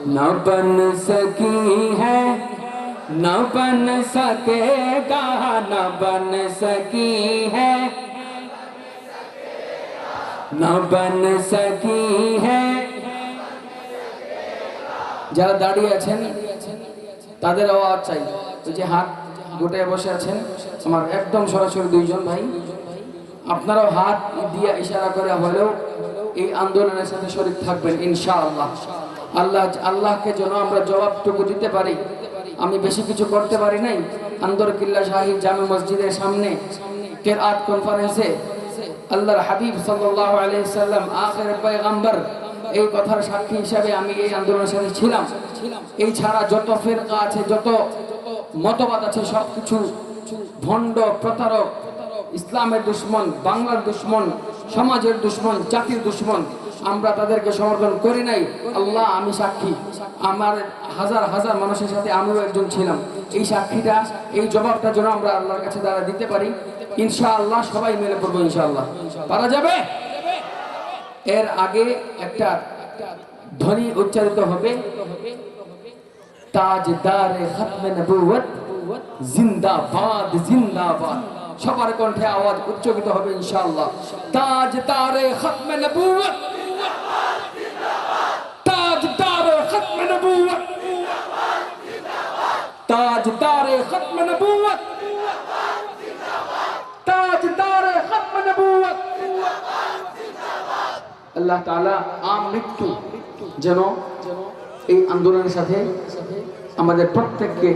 न बन सकी है न बन सकेगा न बन सकी है न बन सकी है যারা দাঁড়িয়ে আছেন তাদের আওয়াজ চাই ওই যে হাত গোটায় বসে আছেন আমার একদম সরাসরি দুইজন ভাই আপনারাও হাত দিয়ে ইশারা করে হলেও এই আন্দোলনের সাথে শরীর থাকবেন ইনশাআল্লাহ আল্লাহ আল্লাহকে যেন আমরা জবাবটুকু দিতে পারি। আমি বেশি কিছু করতে পারি নাই। আন্দর কিল্লা শাহী জামে মসজিদের সামনে কেরাত কনফারেন্সে আল্লাহর হাবিব সাল্লাল্লাহু আলাইহি সাল্লাম আখির পয়গম্বর এই কথার সাক্ষী হিসাবে আমি এই আন্দোলনের সাথে ছিলাম। এই ছাড়া যত ফেরকা আছে, যত মতবাদ আছে, সবকিছু ভণ্ড, প্রতারক, ইসলামের দুশ্মন, বাংলার দুশ্মন, সমাজের দুশ্মন, জাতির দুশ্মন আমরা তাদেরকে সমর্থন করি নাই। আল্লাহ, আমি সাক্ষী। আমার হাজার হাজার মানুষের সাথে আমিও একজন ছিলাম। এই সাক্ষীটা, এই জবাবটা যেন আমরা আল্লাহর কাছে দ্বারা দিতে পারি, ইনশাআল্লাহ সবাই মেনে পড়ব ইনশাআল্লাহ। পারা যাবে? এর আগে একটা ধ্বনি উচ্চারিত হবে, তাজদারে খতমে নবুয়ত জিন্দাবাদ জিন্দাবাদ। সবার কণ্ঠে আওয়াজ উচ্চকিত হবে ইনশাআল্লাহ। তাজদারে খতমে নবুয়ত তাজদারে খতমে নবুয়ত তাজদারে খতমে নবুয়ত তাজদারে খতমে নবুয়ত আল্লাহ তাআলা আম মৃত্যু যেন এই আন্দোলনের সাথে আমাদের প্রত্যেককে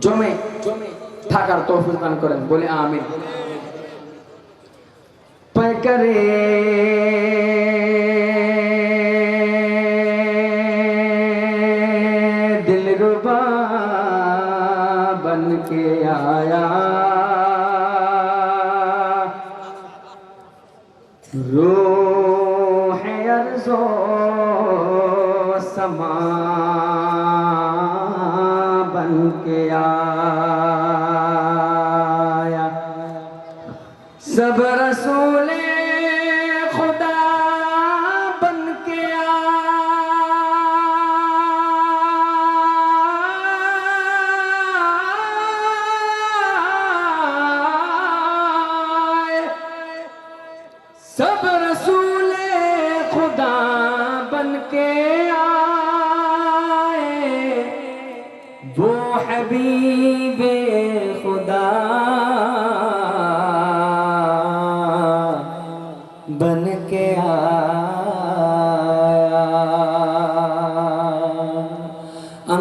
জমে থাকার তৌফিক দান করেন। বলে আমিন। করে के आया रूह अर्जो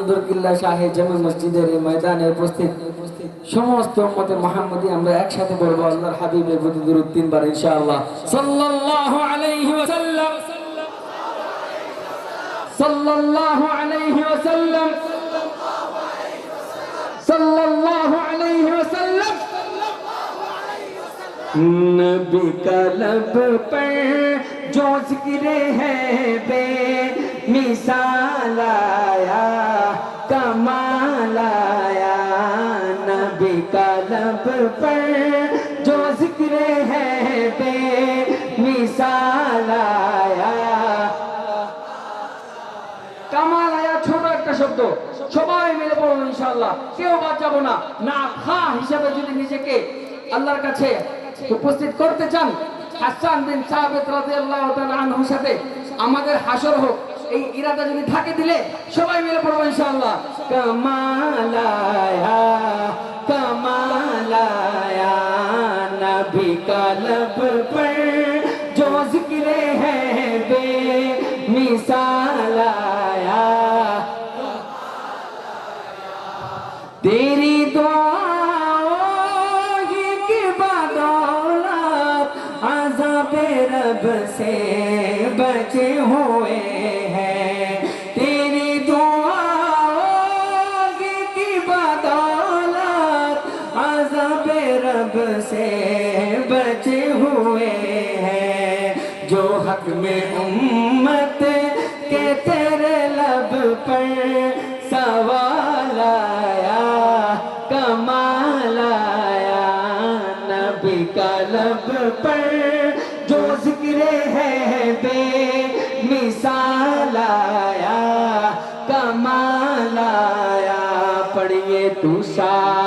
আন্দরকিল্লা শাহে জামে মসজিদের এই ময়দানে উপস্থিত সমস্ত উম্মতে মুহাম্মদী আমরা একসাথে বলবো আল্লাহর হাবিবের প্রতি দুরূদ তিনবার ইনশাআল্লাহ সাল্লাল্লাহু আলাইহি ওয়াসাল্লাম সাল্লাল্লাহু আলাইহি ওয়াসাল্লাম সাল্লাল্লাহু আলাইহি ওয়াসাল্লাম नबी का लब पर जो जिक्र है बे मिसाल आया সবাই মিলে পড়ুন ইনশাআল্লাহ কেউ বাঁচাবো না না খা হিসাবে যদি নিজেকে আল্লাহর কাছে উপস্থিত করতে চান হাসান বিন সাহাবেদ রাদিয়াল্লাহু তাআলা আনহুর সাথে আমাদের হাসর হোক এই ইরাদা যদি থাকে দিলে সবাই মিলে পড়বো ইনশাআল্লাহ কামাল আয়া কামাল আয়া নবী का लब पर जो जिक्र है बे मिसाल رب سے بچے ہوئے ہیں۔ تیری دعا کی بدولت عذاب رب سے بچے ہوئے ہیں۔ جو حق میں ام پہ مثال آیا کمال آیا پڑھئے تو ساتھ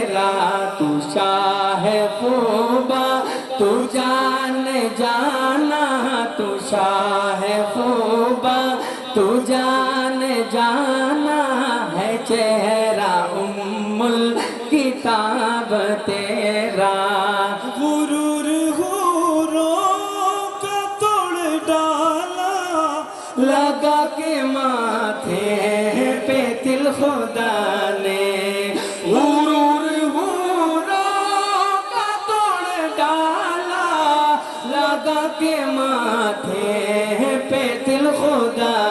تو شاہ خوبا تو جان جانا، تو شاہ خوبا تو جان جانا ہے چہرہ ام الکتاب تیرا۔ غرور غوروں کا توڑ ڈالا، لگا کے ماتھے پہ تل خدا۔ خدا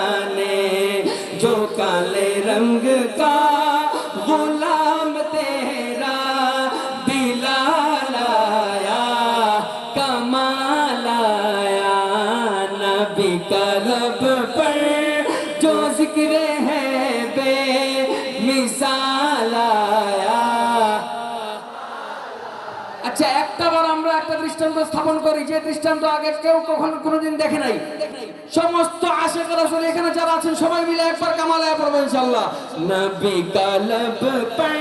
আচ্ছা একটা বার আমরা একটা দৃষ্টান্ত স্থাপন করি যে দৃষ্টান্ত আগে কেউ কখনো কোনোদিন দেখে নাই সমস্ত আশেখ রাসূল এখানে যারা আছেন সবাই মিলে একবার কামালায় পড়বো ইনশাআল্লাহ नबी कलब पर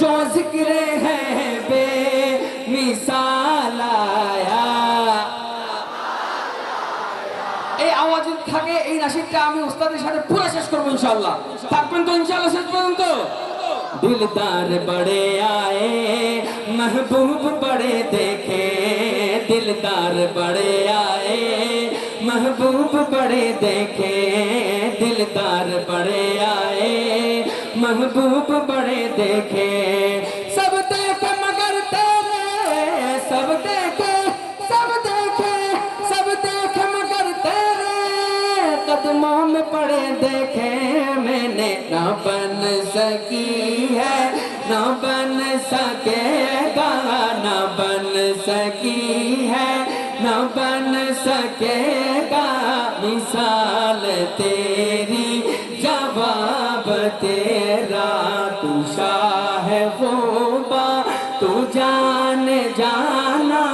जो जिक्र है बे मिसाल आया এই আওয়াজ যদি থাকে এই নাসিকটা আমি উস্তাদের সাথে পুরো শেষ করবো ইনশাআল্লাহ থাকবেন তো ইনশাআল্লাহ শেষ পর্যন্ত दिलदार बड़े आए محبوب بڑے دیکھے، دلدار بڑے آئے۔ محبوب بڑے دیکھے، دلدار بڑے آئے۔ محبوب بڑے دیکھے دیکھے میں نے نہ بن سکی ہے، نہ بن سکے گا، نہ بن سکی ہے، نہ بن سکے گا۔ مثال تیری، جواب تیرا، تو شاہ خوبا تو جان جانا،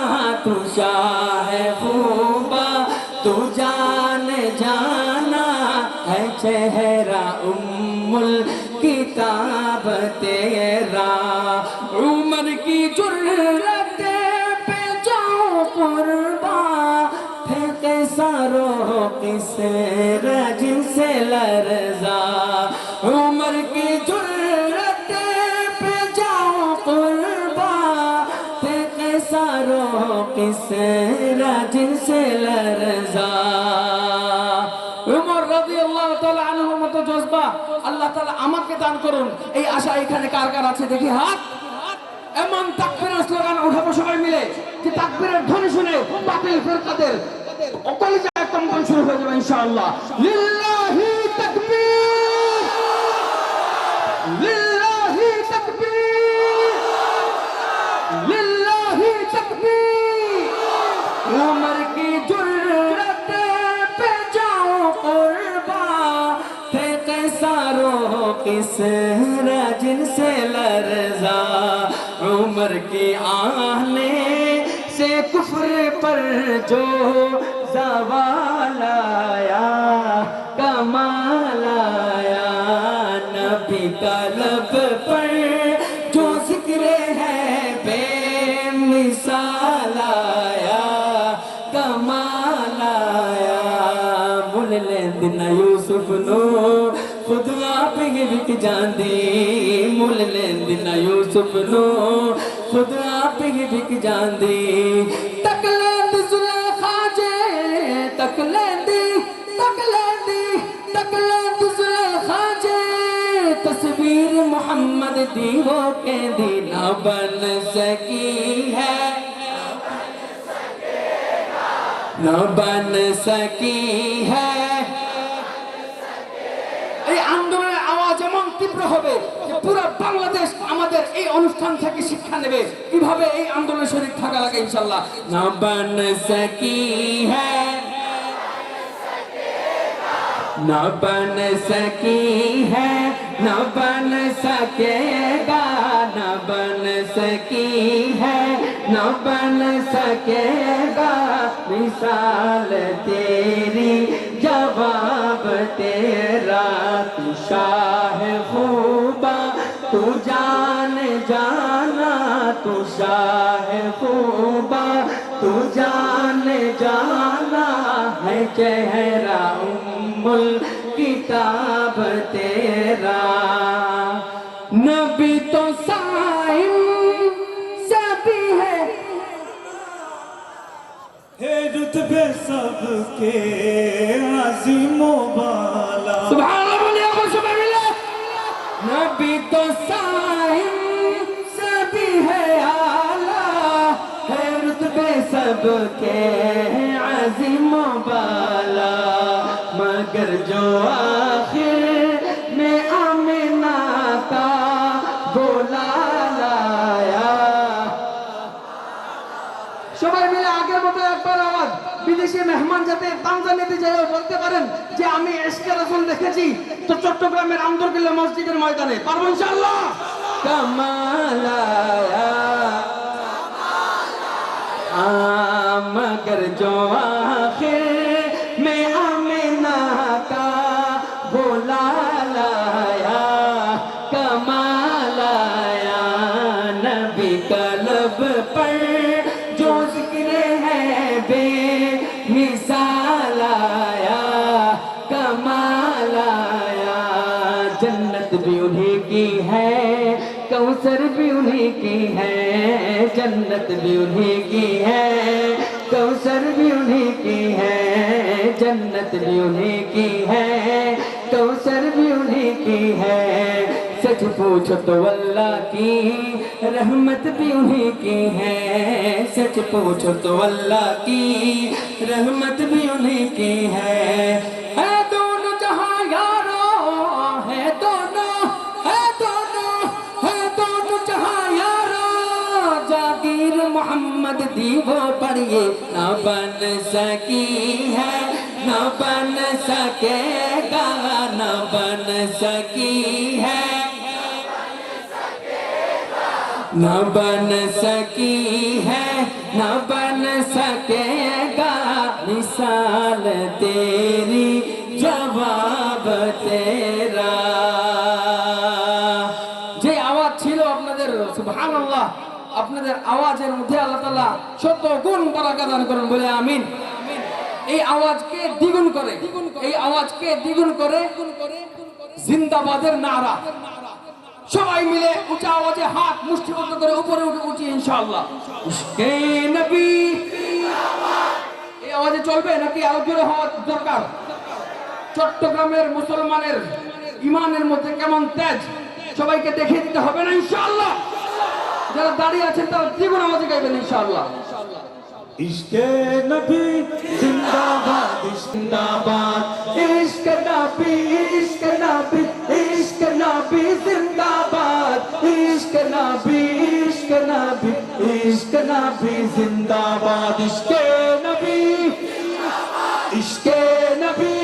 تو شاہ خوبا چہرہ ام الکتاب تیرا۔ عمر کی جرت پہ جاؤ قربا، پھینکے سارو کسے رجل سے لرزا۔ عمر کی جرت پہ جاؤ قربا، پھینکے سارو کسے رج سے لرزا۔ জজবা আল্লাহ তালা আমাকে দান করুন। এই আশা এখানে কার কার আছে? দেখি হাত। এমন তাকবিরের স্লোগান উঠাবো সবাই মিলে। যে তাকবিরের ধ্বনি শুনে বাতিল ফেরকাদের অকলিজা কম্পন শুরু হয়ে যাবে ইনশাআল্লাহ। লিল্লাহি اس رجن سے لرزا؟ عمر کی آلے سے کفر پر جو زوال آیا کمال وقت جاندی، مل لیندی نہ یوسف نو، خود آپ ہی بک جاندی۔ تک لیندی زلیخا جے، تک لیندی تک لیندی تک لیندی زلیخا جے۔ تصویر محمد دی کے کہندی، نہ بن سکی ہے۔ نہ بن سکی ہے۔ স্বপ্ন হবে যে পুরো বাংলাদেশ আমাদের এই অনুষ্ঠান থেকে শিক্ষা নেবে। কীভাবে এই আন্দোলনের শরীর থাকা লাগে ইনশাল্লাহ হ্যাঁ نہ بن سکی ہے، نہ بن سکے گا، نہ بن سکی ہے، نہ بن سکے گا۔ مثال تیری، جواب تیرا شاہ خوبا تو جان جانا، تو شاہ خوبا تو جان جانا ہے چہرہ मुल किताब तेरा नबी तो साइम सभी है हे रुतबे सबके अजीमो बाला सुभान अल्लाह बोलिए आपको सुबह मिले नबी तो साइम सभी है आला है रुतबे सबके अजीमो बाला जो आखिर में आमिना का बोला लाया সবাই মিলে আগের মতো একবার আওয়াজ বিদেশি মেহমান যাতে তানজানিয়াতে যাই বলতে পারেন যে আমি এসকে রসুল দেখেছি তো চট্টগ্রামের আন্দরকিল্লা মসজিদের ময়দানে পারবো ইনশাল্লাহ कमालाया کوسر بھی انہیں کی ہے، جنت بھی انہیں کی ہے کوسر بھی انہیں کی ہے، جنت بھی انہیں کی ہے کوسر بھی انہیں کی ہے۔ سچ پوچھو تو اللہ کی رحمت بھی انہی کی ہے۔ سچ پوچھو تو اللہ کی رحمت بھی انہی کی ہے۔ ہاں۔ محمد دیو پر یہ نہ بن سکی ہے، نہ بن سکے گا، نہ بن سکی ہے۔ نہ بن سکی ہے، نہ بن سکے گا۔ مثال تیری، جواب تیرا۔ جی، جے آوات چھلو اپنا در سبحان اللہ۔ আপনাদের আওয়াজের মধ্যে আল্লাহ তালা শত গুণ বারাকা দান করেন বলে আমিন। এই আওয়াজকে দ্বিগুণ করে। এই আওয়াজকে দ্বিগুণ করে জিন্দাবাদের নারা। সবাই মিলে উঁচা আওয়াজে হাত মুষ্টিবদ্ধ করে উপরে উঠে উঠি ইনশাআল্লাহ। এই আওয়াজে চলবে নাকি আরও জোরে হওয়া দরকার? চট্টগ্রামের মুসলমানের ইমানের মধ্যে কেমন তেজ? সবাইকে দেখিয়ে দিতে হবে না ইনশাআল্লাহ। যারা দাঁড়িয়ে আছেন তারা জীবন আমাদের গাইবেন ইনশাআল্লাহ। ইশকে নবী জিন্দাবাদ জিন্দাবাদ। ইশকে নবী ইশকে নবী ইশকে নবী জিন্দাবাদ। ইশকে নবী ইশকে নবী ইশকে নবী জিন্দাবাদ। ইশকে নবী ইশকে নবী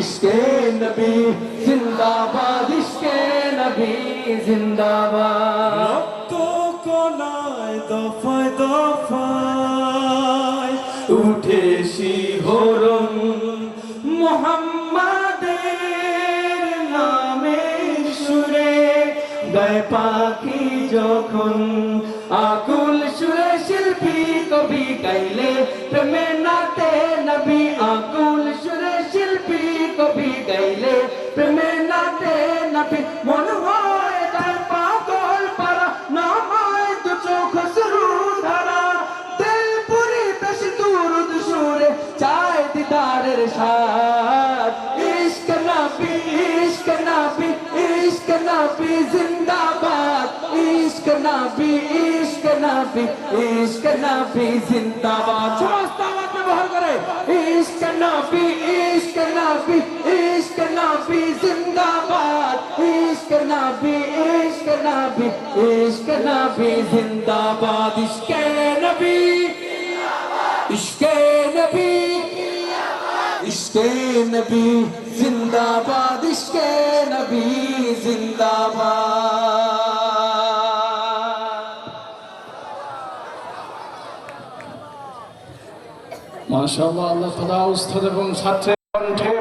ইশকে নবী জিন্দাবাদ। ইশকে নবী। জিন্দাবাদ। কণায় দফায় দফায় উঠে শিহরণ মোহাম্মাদের নামে সুরে, গায়ে পাখি যখন আকুল সুরে শিল্পী কবি গাইলে, প্রেমে নাতে নবী আকুল সুরে শিল্পী কবি গাইলে, প্রেমে নাতে নবী মন নবী ইশক নবী ইশক নবী জিন্দাবাদ আওয়াজ ব্যবহার করে ইশক নবী ইশক নবী ইশক নবী জিন্দাবাদ ইশক নবী ইশক নবী ইশক নবী জিন্দাবাদ ইশক নবী ইশক নবী ইশকে নবী জিন্দাবাদ ইশকে নবী জিন্দাবাদ মাশাআল্লাহ আল্লাহ তাআলা উস্তাদ এবং ছাত্রের কণ্ঠে